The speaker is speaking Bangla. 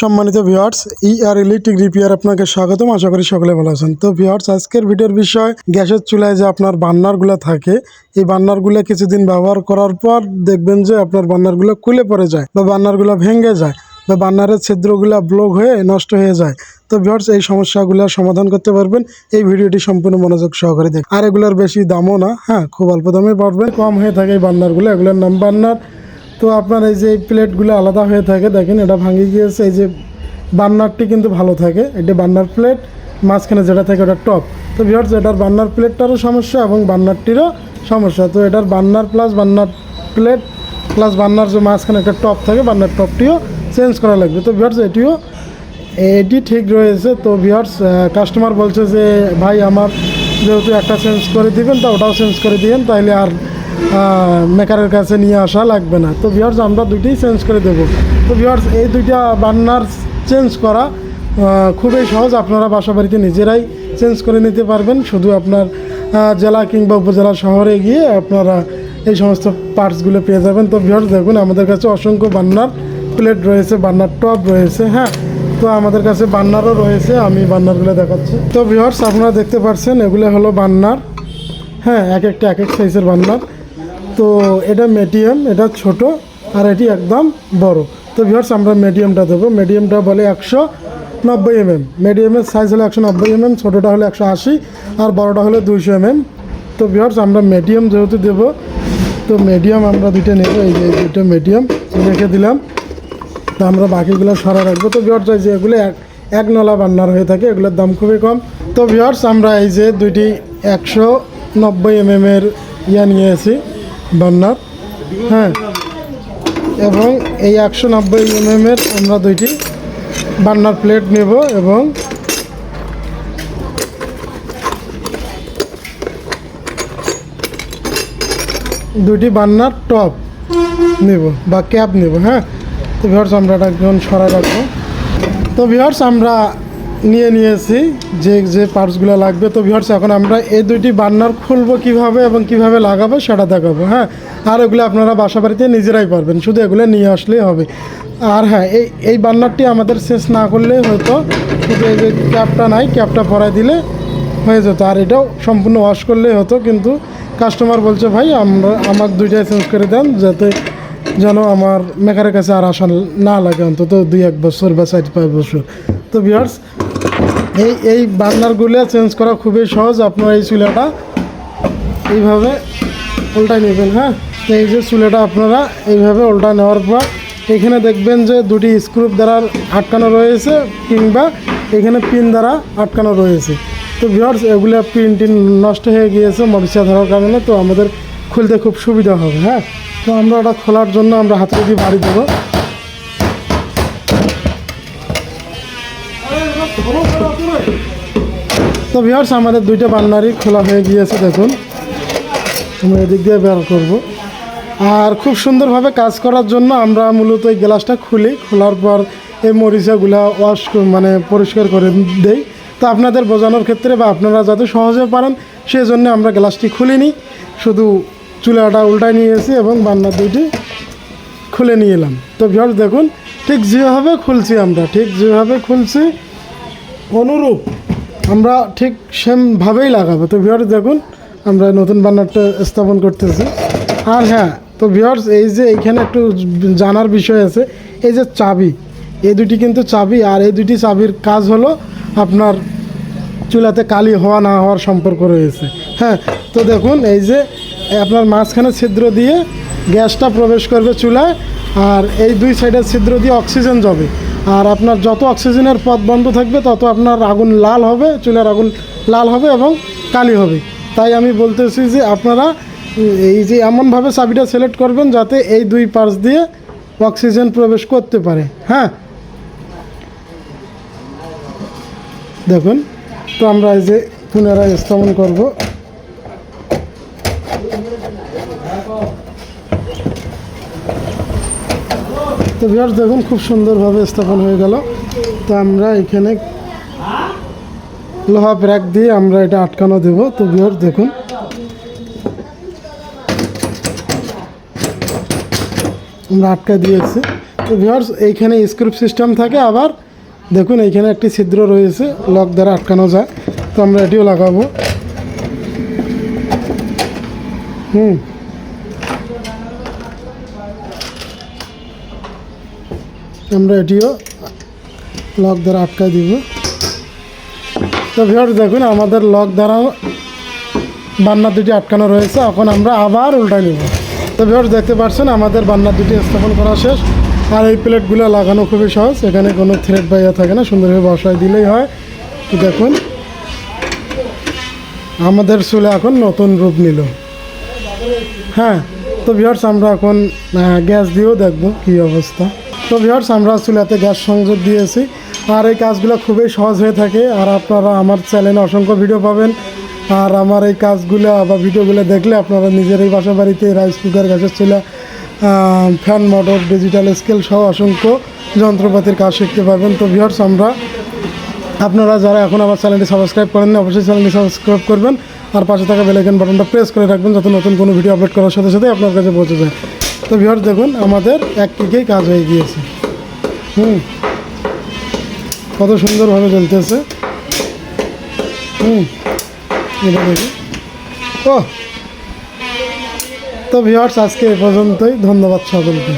সম্মানিত viewers E R electric repair আপনাকে স্বাগতম, আশা করি সকলে ভালো আছেন। তো ভিউয়ার্স আজকের ভিডিওর বিষয়, গ্যাসের চুলায় যে আপনার বান্নারগুলো থাকে, এই বান্নারগুলো কিছুদিন ব্যবহার করার পর দেখবেন যে আপনার বান্নারগুলো খুলে পড়ে যায় বা বান্নারগুলো ভেঙে যায় বা বান্নারের ছিদ্রগুলো ব্লক হয়ে নষ্ট হয়ে যায়। তো ভিউয়ার্স এই সমস্যাগুলো সমাধান করতে পারবেন। এই ভিডিওটি সম্পূর্ণ মনোযোগ সহকারে দেখ আর এগুলোর বেশি দামও না হ্যাঁ খুব অল্প দামে পারবেন। কম হয়ে থাকে এই বান্নারগুলো, এগুলোর নাম বান্নার। তো আপনার এই যে এই প্লেটগুলো আলাদা হয়ে থাকে, দেখেন এটা ভাঙে গিয়েছে, এই যে বান্নারটি কিন্তু ভালো থাকে, এটা বান্নার প্লেট, মাঝখানে যেটা থাকে ওটা টপ। তো ভিওর্স এটার বান্নার প্লেটটারও সমস্যা এবং বান্নারটিরও সমস্যা। তো এটার বান্নার প্লাস বান্নার প্লেট প্লাস বান্নার যে মাঝখানে একটা টপ থাকে বান্নার টপটিও চেঞ্জ করা লাগবে। তো ভিওর্স এটিও, এটি ঠিক রয়েছে। তো ভিওর্স কাস্টমার বলছে যে, ভাই, আমার যেহেতু একটা চেঞ্জ করে দিবেন, তা ওটাও চেঞ্জ করে দিবেন তাইলে আর মেকারের কাছে নিয়ে আসা লাগবে না। তো ভিওর্স আমরা দুইটাই চেঞ্জ করে দেবো। তো ভিওর্স এই দুইটা বার্নার চেঞ্জ করা খুবই সহজ। আপনারা বাসা বাড়িতে নিজেরাই চেঞ্জ করে নিতে পারবেন। শুধু আপনার জেলা কিংবা উপজেলা শহরে গিয়ে আপনারা এই সমস্ত পার্টসগুলো পেয়ে যাবেন। তো ভিওর্স দেখুন, আমাদের কাছে অসংখ্য বান্নার প্লেট রয়েছে বান্নার টপ রয়েছে হ্যাঁ? তো আমাদের কাছে বান্নারও রয়েছে, আমি বান্নারগুলো দেখাচ্ছি। তো ভিওর্স আপনারা দেখতে পাচ্ছেন এগুলো হলো বান্নার হ্যাঁ এক একটা, এক এক সাইজের বান্নার তো এটা মিডিয়াম এটা ছোট আর এটি একদম বড়। তো ভিওর্স আমরা মিডিয়ামটা দেবো। মিডিয়ামটা বলে একশো নব্বই এমএম মিডিয়ামের সাইজ হলো একশো নব্বই এমএম ছোটোটা হলো একশো আশি, আর বড়োটা হলো দুইশো এমএম তো ভিওর্স আমরা মিডিয়াম যেহেতু দেবো, তো মিডিয়াম আমরা দুইটা নেব। এই যে দুটো মিডিয়াম রেখে দিলাম। তো আমরা বাকিগুলো সরা রাখব। তো ভিওর্স এই যে এগুলো এক এক নলা বান্নার হয়ে থাকে, এগুলোর দাম খুবই কম। তো ভিওর্স আমরা এই যে দুইটি একশো নব্বই এমএম এর ইয়া নিয়েছি বান্নার হ্যাঁ। এবং এই একশো নব্বই এমএম এর আমরা দুইটি বান্নার প্লেট নেব এবং দুটি বান্নার টপ নেব বা ক্যাপ নেব হ্যাঁ। তো ভিওর্স আমরা এখন সরা রাখব। তো ভিওর্স আমরা নিয়ে নিয়েছি, যে যে পার্টসগুলো লাগবে। তো ভিওর্স এখন আমরা এই দুইটি বার্নার খুলবো কীভাবে এবং কীভাবে লাগাবো সেটা দেখাবো হ্যাঁ? আর এগুলো আপনারা বাসা বাড়িতে নিজেরাই পারবেন, শুধু এগুলো নিয়ে আসলেই হবে। আর হ্যাঁ এই এই বার্নারটি আমাদের শেষ না করলেই হয়তো শুধু এই যে ক্যাপটা নাই ক্যাপটা পরাই দিলে হয়ে যেত। আর এটাও সম্পূর্ণ ওয়াশ করলেই হতো, কিন্তু কাস্টমার বলছে, ভাই, আমরা আমার দুইটাই চেঞ্জ করে দেন যাতে যেন আমার মেকারের কাছে আর আসা না লাগে অন্তত দুই এক বছর বা চার পাঁচ বছর। তো বিয়ার্স এই এই বার্নারগুলো চেঞ্জ করা খুবই সহজ আপনার এই চুলাটা। এইভাবে উল্টায় নেবেন হ্যাঁ? এই যে চুলাটা আপনারা এইভাবে উল্টা নেওয়ার পর, এখানে দেখবেন যে দুটি স্ক্রুপ দ্বারা আটকানো রয়েছে কিংবা এখানে পিন দ্বারা আটকানো রয়েছে। তো ভিওর্স এগুলো পিন টিন নষ্ট হয়ে গিয়েছে মরিচা ধরার কারণে, তো আমাদের খুলতে খুব সুবিধা হবে হ্যাঁ? তো আমরা ওটা খোলার জন্য আমরা হাতে দিয়ে বাড়ি দেবো। তো ভিওর্স আমাদের দুইটা বান্নারই খোলা হয়ে গিয়েছে, দেখুন। আমরা এদিক দিয়ে বের করব। আর খুব সুন্দরভাবে কাজ করার জন্য আমরা মূলত এই গ্লাসটা খুলি। খোলার পর এই মরিচাগুলা ওয়াশ মানে পরিষ্কার করে দেই। তো আপনাদের বোঝানোর ক্ষেত্রে বা আপনারা যাতে সহজে পারেন সেই জন্য আমরা গ্লাসটি খুলিনি। শুধু চুলাটা উল্টায় নিয়ে এসেছি এবং বান্নার দুইটি খুলে নিয়ে এলাম। তো ভিওর্স দেখুন, ঠিক যেভাবে খুলছি আমরা, ঠিক যেভাবে খুলছি, অনুরূপ আমরা ঠিক সেমভাবেই লাগাবো। তো ভিওর্স দেখুন, আমরা নতুন বান্নারটা স্থাপন করতেছি। আর হ্যাঁ তো ভিওর্স এই যে এইখানে একটু জানার বিষয় আছে, এই যে চাবি, এই দুটি কিন্তু চাবি, আর এই দুটি চাবির কাজ হলো আপনার চুলাতে কালি হওয়া না হওয়ার সম্পর্ক রয়েছে। হ্যাঁ তো দেখুন, এই যে আপনার মাঝখানে ছিদ্র দিয়ে গ্যাসটা প্রবেশ করবে চুলায়, আর এই দুই সাইডের ছিদ্র দিয়ে অক্সিজেন যাবে। আর আপনার যত অক্সিজেনের পথ বন্ধ থাকবে, তত আপনার আগুন লাল হবে, চুলার আগুন লাল হবে এবং কালি হবে। তাই আমি বলতেছি যে আপনারা এই যে এমনভাবে চাবিটা সিলেক্ট করবেন যাতে এই দুই পাশ দিয়ে অক্সিজেন প্রবেশ করতে পারে। হ্যাঁ? দেখুন, তো আমরা এই যে পুনরায় স্থাপন করব। তো ভিউয়ার্স দেখুন, খুব সুন্দরভাবে স্থাপন হয়ে গেল। তো আমরা এখানে লোহা ব্র্যাক দিয়ে আমরা এটা আটকানো দেব। তো ভিউয়ার্স দেখুন। আমরা আটকা দিয়েছি। তো ভিউয়ার্স এইখানে স্ক্রুপ সিস্টেম থাকে, আবার দেখুন, এইখানে একটি ছিদ্র রয়েছে লক দ্বারা আটকানো যায়। তো আমরা এটিও লাগাবো। হুম। আমরা এটিও লক দ্বারা আটকাই দিব। তো ভিউয়ার্স দেখুন, আমাদের লক দ্বারা বান্নার দুটি আটকানো রয়েছে, এখন আমরা আবার উল্টাই নিব। তো ভিউয়ার্স দেখতে পাচ্ছেন, আমাদের বান্নার দুটি স্থাপন করা শেষ। আর এই প্লেটগুলো লাগানো খুবই সহজ, এখানে কোনো থ্রেড বাইয়া থাকে না, সুন্দরভাবে বসায় দিলেই হয়। তো দেখুন, আমাদের চুলে এখন নতুন রূপ নিল। হ্যাঁ তো ভিউয়ার্স আমরা এখন গ্যাস দিয়েও দেখব কী অবস্থা। তো ভিউয়ার্স আমরা চুলাতে গ্যাস সংযোগ দিয়েছি। আর এই কাজগুলো খুবই সহজ হয়ে থাকে। আর আপনারা আমার চ্যানেলে অসংখ্য ভিডিও পাবেন। আর আমার এই কাজগুলো বা ভিডিওগুলো দেখলে আপনারা নিজের এই বাসা বাড়িতে রাইস কুকার গ্যাসের চুলা ফ্যান মোটর ডিজিটাল স্কেল সহ অসংখ্য যন্ত্রপাতির কাজ শিখতে পারবেন। তো ভিউয়ার্স আমরা, আপনারা যারা এখন আমার চ্যানেলটি সাবস্ক্রাইব করেন অবশ্যই চ্যানেলটি সাবস্ক্রাইব করবেন। আর পাশে থাকা বেলাইকন বাটনটা প্রেস করে রাখবেন যাতে নতুন কোনো ভিডিও আপলোড করার সাথে সাথে আপনার কাছে পৌঁছে যায়। তো ভিউয়ার দেখুন, আমাদের এক ক্লিকেই কাজ হয়ে গিয়েছে। হুম। কত সুন্দরভাবে চলতেছে। হুম। ও তো ভিউয়ার্স আজকে এ পর্যন্তই। ধন্যবাদ সকলকে।